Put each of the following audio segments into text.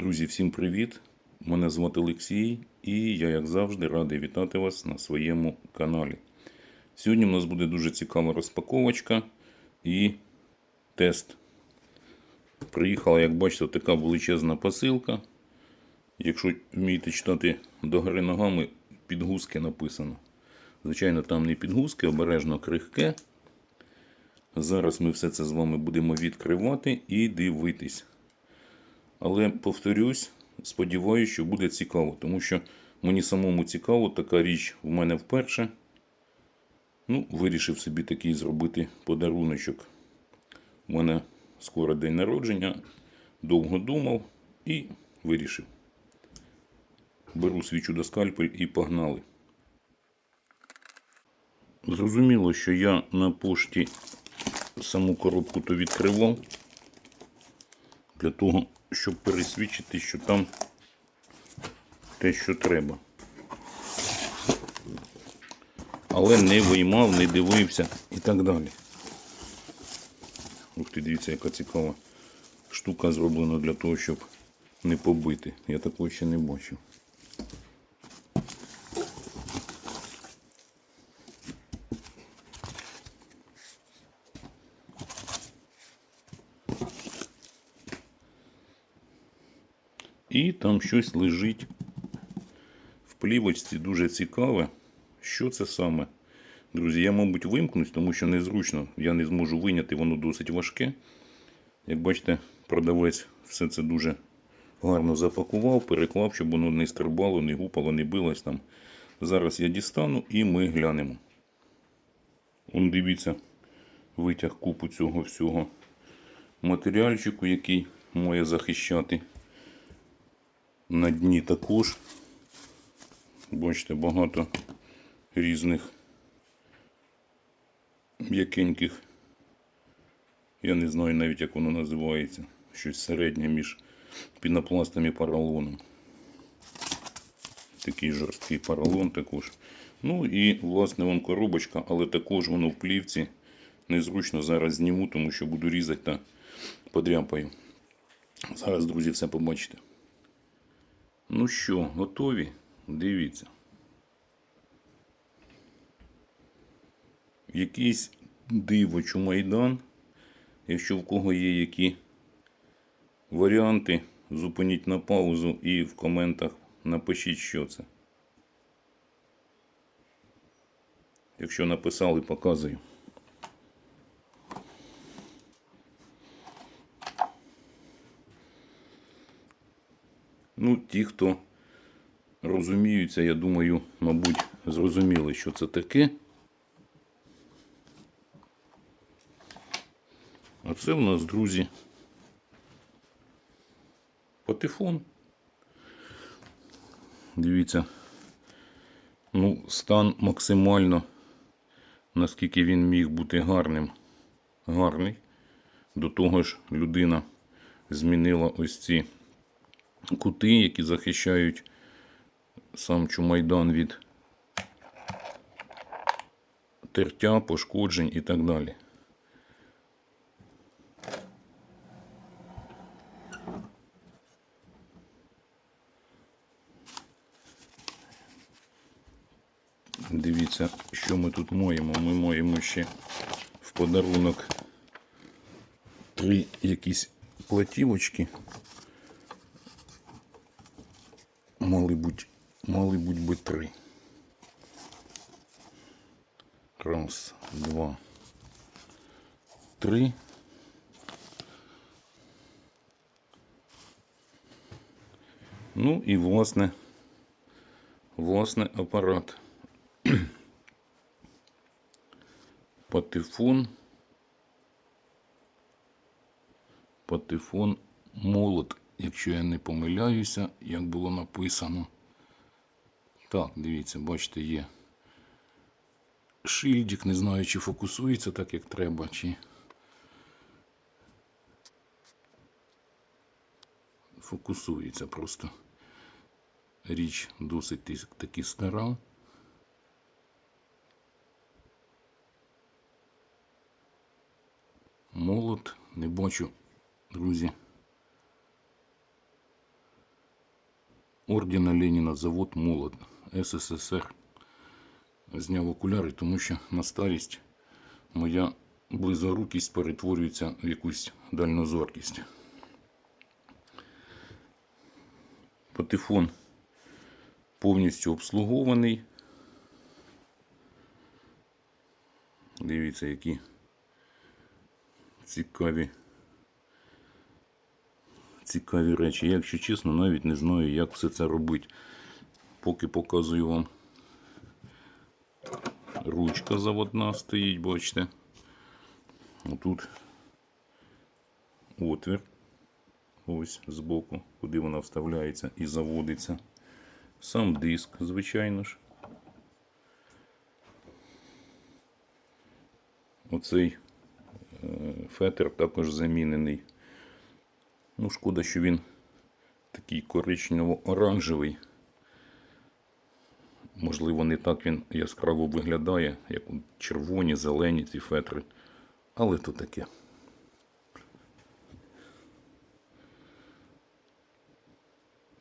Друзі, всім привіт! Мене звати Олексій, і я, як завжди, радий вітати вас на своєму каналі. Сьогодні в нас буде дуже цікава розпаковочка і тест. Приїхала, як бачите, така величезна посилка. Якщо вмієте читати догори ногами, підгузки написано. Звичайно, там не підгузки, обережно крихке. Зараз ми все це з вами будемо відкривати і дивитись. Але повторюсь, сподіваюся, що буде цікаво, тому що мені самому цікаво, така річ в мене вперше. Ну, вирішив собі такий зробити подаруночок. У мене скоро день народження, довго думав і вирішив. Беру свічу до скальпель і погнали. Зрозуміло, що я на пошті саму коробку то відкривав для того, щоб пересвідчити, що там те, що треба. Але не виймав, не дивився і так далі. Ух ти, дивіться, яка цікава штука зроблена для того, щоб не побити. Я такого ще не бачив. І там щось лежить в плівочці дуже цікаве. Що це саме? Друзі, я, мабуть, вимкнусь, тому що незручно. Я не зможу виняти, воно досить важке. Як бачите, продавець все це дуже гарно запакував, переклав, щоб воно не стрибало, не гупало, не билось там. Зараз я дістану і ми глянемо. Он дивіться, витяг купу цього всього матеріальчику, який має захищати. На дні також. Бачите, багато різних м'якеньких. Я не знаю навіть, як воно називається. Щось середнє між пінопластом і поролоном. Такий жорсткий поролон також. Ну і, власне, вон коробочка, але також воно в плівці. Незручно зараз зніму, тому що буду різати та подряпаю. Зараз, друзі, все побачите. Ну що, готові? Дивіться. Якийсь диво чумайдан. Якщо в кого є які варіанти, зупиніть на паузу і в коментах напишіть, що це. Якщо написали, показую. Ну, ті, хто розуміються, я думаю, мабуть, зрозуміли, що це таке. А це в нас, друзі, патефон. Дивіться, ну, стан максимально, наскільки він міг бути гарним, гарний. До того ж, людина змінила ось ці кути, які захищають сам Чумайдан від тертя, пошкоджень і так далі. Дивіться, що ми тут маємо. Ми маємо ще в подарунок три якісь платівочки. Мали бути, мали бути би три. Раз, два, три. Ну і власне, власне апарат. Патефон. Патефон молот, якщо я не помиляюся, як було написано. Так, дивіться, бачите, є шильдик, не знаю, чи фокусується так, як треба, чи фокусується просто. Річ досить таки стара. Молот, не бачу, друзі. Ордена Леніна, завод Молот, СССР. Зняв окуляри, тому що на старість моя близорукість перетворюється в якусь дальнозоркість. Патефон повністю обслугований. Дивіться, які цікаві, цікаві речі. Я, якщо чесно, навіть не знаю, як все це робити. Поки показую вам. Ручка заводна стоїть, бачите. Тут отвір. Ось збоку, куди вона вставляється і заводиться. Сам диск, звичайно ж. Оцей е, фетр також замінений. Ну, шкода, що він такий коричнево-оранжевий. Можливо, не так він яскраво виглядає, як червоні, зелені ці фетри. Але то таке.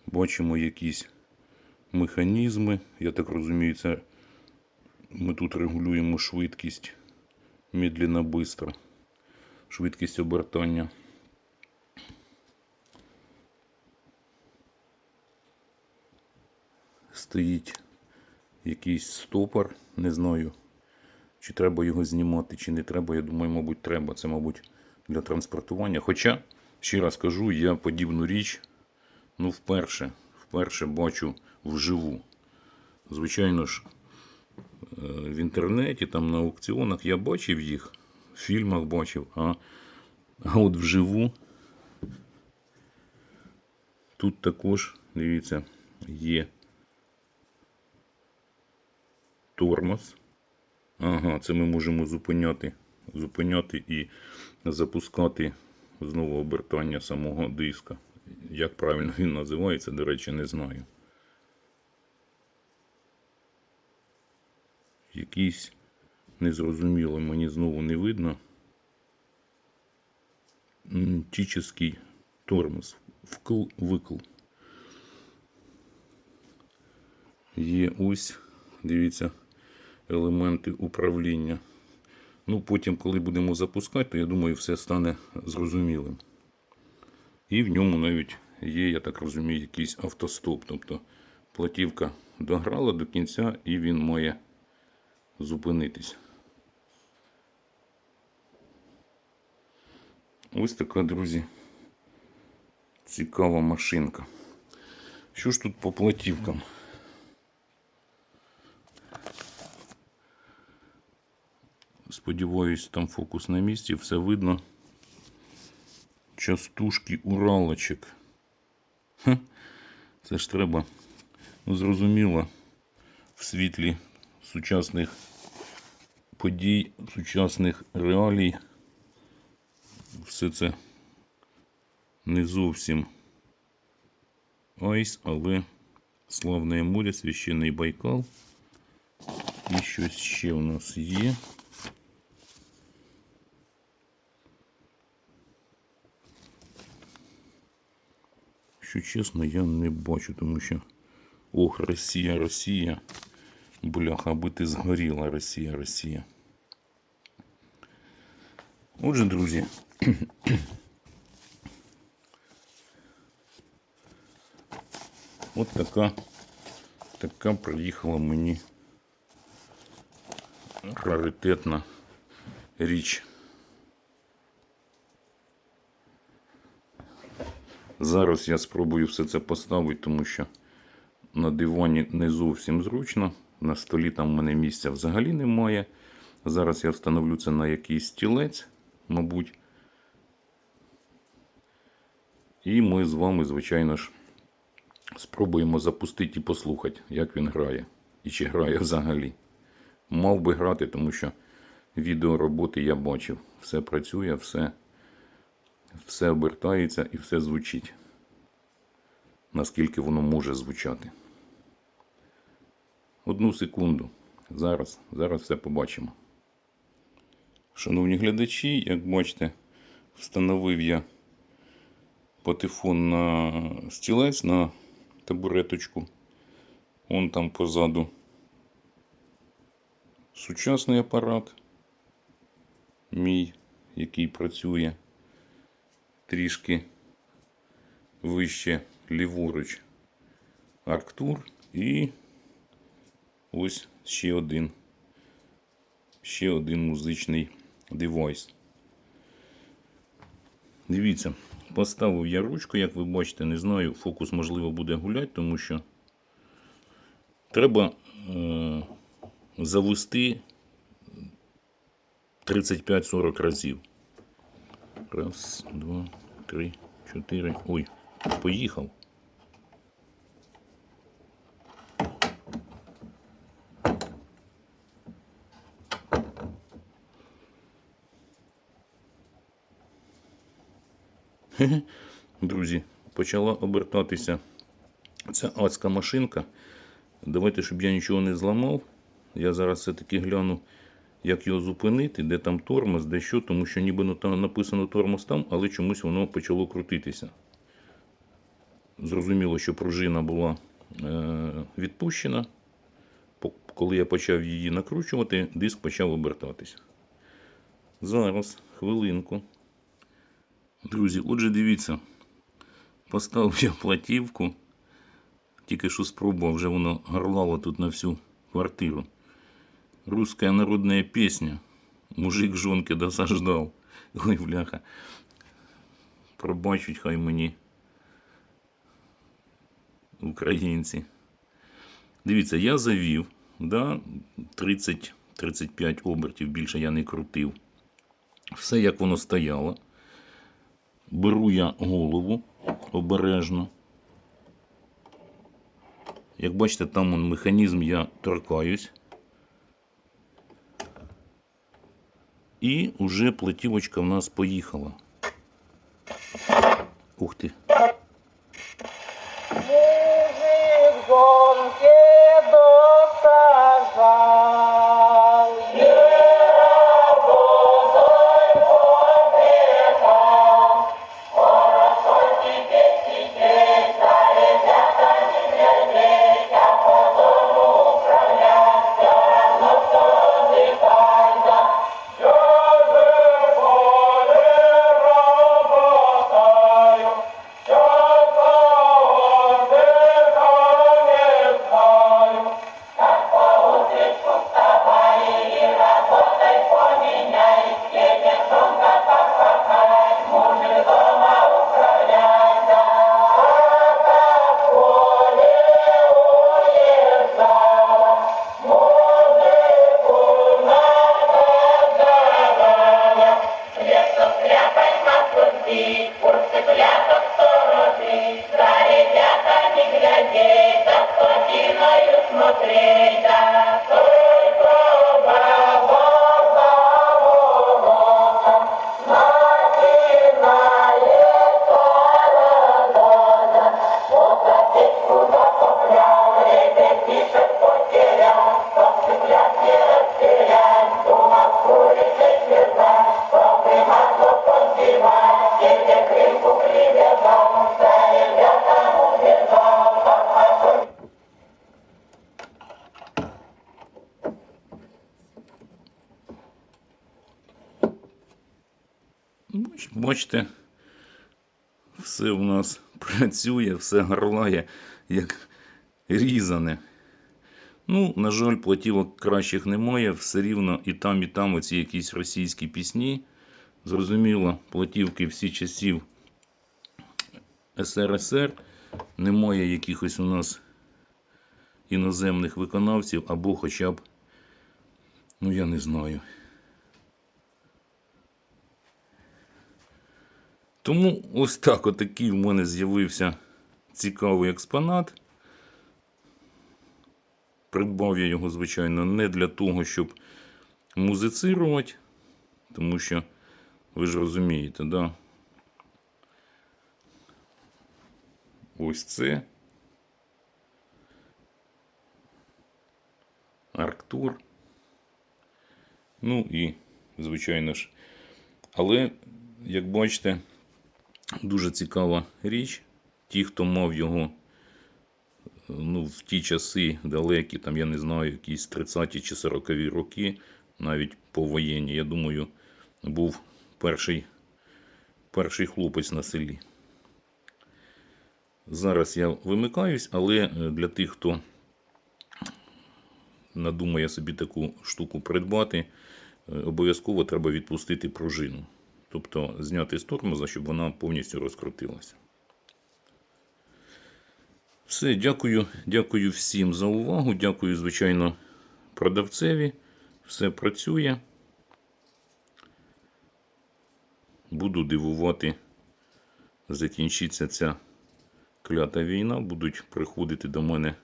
Бачимо якісь механізми. Я так розумію, це ми тут регулюємо швидкість медленно бистро. Швидкість обертання. Стоїть якийсь стопор, не знаю, чи треба його знімати, чи не треба. Я думаю, мабуть, треба. Це, мабуть, для транспортування. Хоча, ще раз кажу, я подібну річ, ну, вперше, вперше бачу вживу. Звичайно ж, е, в інтернеті, там на аукціонах я бачив їх, в фільмах бачив, а, а от вживу тут також, дивіться, є тормоз. Ага, це ми можемо зупиняти, зупиняти і запускати знову обертання самого диска. Як правильно він називається, до речі, не знаю. Якийсь незрозуміло, мені знову не видно. Тіческий тормоз. Вкл, викл. Є ось, дивіться, елементи управління. Ну, потім, коли будемо запускати, то я думаю, все стане зрозумілим. І в ньому навіть є, я так розумію, якийсь автостоп. Тобто платівка дограла до кінця і він має зупинитись. Ось така, друзі, цікава машинка. Що ж тут по платівкам? Сподіваюсь, там фокус на місці, все видно. Частушки уралочок. Ха, це ж треба, ну, зрозуміло, в світлі сучасних подій, сучасних реалій. Все це не зовсім айс, але славне море, священний Байкал. І щось ще у нас є. Що чесно, я не бачу, тому що ох, Росія, Росія. Бляха, аби ти згоріла, Росія, Росія. Отже, друзі. От така, така приїхала мені раритетна річ. Зараз я спробую все це поставити, тому що на дивані не зовсім зручно. На столі там в мене місця взагалі немає. Зараз я встановлю це на якийсь стілець, мабуть. І ми з вами, звичайно ж, спробуємо запустити і послухати, як він грає. І чи грає взагалі. Мав би грати, тому що відео роботи я бачив. Все працює, все, все обертається і все звучить. Наскільки воно може звучати. Одну секунду. Зараз, зараз все побачимо. Шановні глядачі, як бачите, встановив я патефон на стілець на табуреточку. Вон там позаду сучасний апарат, мій, який працює трішки вище ліворуч Арктур і ось ще один, ще один музичний девайс. Дивіться, поставив я ручку, як ви бачите, не знаю, фокус можливо буде гуляти, тому що треба е, завести 35-40 разів. Раз, два, три, чотири. Ой, поїхав. Друзі, почала обертатися ця адська машинка. Давайте, щоб я нічого не зламав. Я зараз все-таки гляну, як його зупинити, де там тормоз, де що, тому що ніби там написано тормоз там, але чомусь воно почало крутитися. Зрозуміло, що пружина була е, відпущена. Коли я почав її накручувати, диск почав обертатися. Зараз, хвилинку. Друзі, отже, дивіться, поставив я платівку, тільки що спробував, вже воно горлало тут на всю квартиру. Русская народная песня. Мужик жонки досаждав. Ой, бляха. Пробачуть хай мені українці. Дивіться, я завів, да, 30-35 обертів, більше я не крутив. Все як воно стояло. Беру я голову обережно. Як бачите, там он, механізм я торкаюсь. І вже платівочка в нас поїхала. Ух ти. Мужик гонки досаждал, Бачите, все у нас працює, все горлає, як різане. Ну, на жаль, платівок кращих немає, все рівно і там, і там оці якісь російські пісні. Зрозуміло, платівки всі часів СРСР. Немає якихось у нас іноземних виконавців або хоча б, ну я не знаю. Тому ось так отакий в мене з'явився цікавий експонат. Придбав я його, звичайно, не для того, щоб музицирувати, тому що ви ж розумієте, да? Ось це. Арктур. Ну і, звичайно ж. Але, як бачите, дуже цікава річ. Ті, хто мав його ну, в ті часи далекі, там, я не знаю, якісь 30-ті чи 40-ві роки, навіть повоєнні, я думаю, був перший, перший хлопець на селі. Зараз я вимикаюсь, але е, для тих, хто надумає собі таку штуку придбати, е, обов'язково треба відпустити пружину. Тобто зняти з тормоза, щоб вона повністю розкрутилася. Все, дякую, дякую всім за увагу. Дякую, звичайно, продавцеві. Все працює. Буду дивувати, закінчиться ця клята війна. Будуть приходити до мене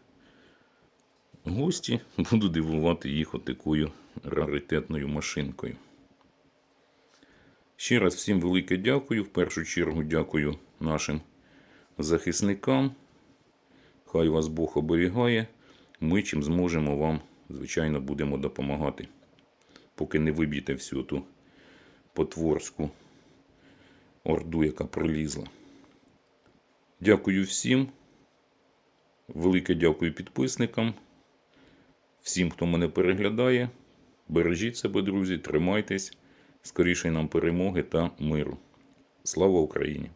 гості. Буду дивувати їх отакою раритетною машинкою. Ще раз всім велике дякую. В першу чергу дякую нашим захисникам. Хай вас Бог оберігає. Ми чим зможемо вам, звичайно, будемо допомагати. Поки не виб'єте всю ту потворську орду, яка прилізла. Дякую всім. Велике дякую підписникам. Всім, хто мене переглядає. Бережіть себе, друзі, тримайтесь. Скоріше нам перемоги та миру. Слава Україні!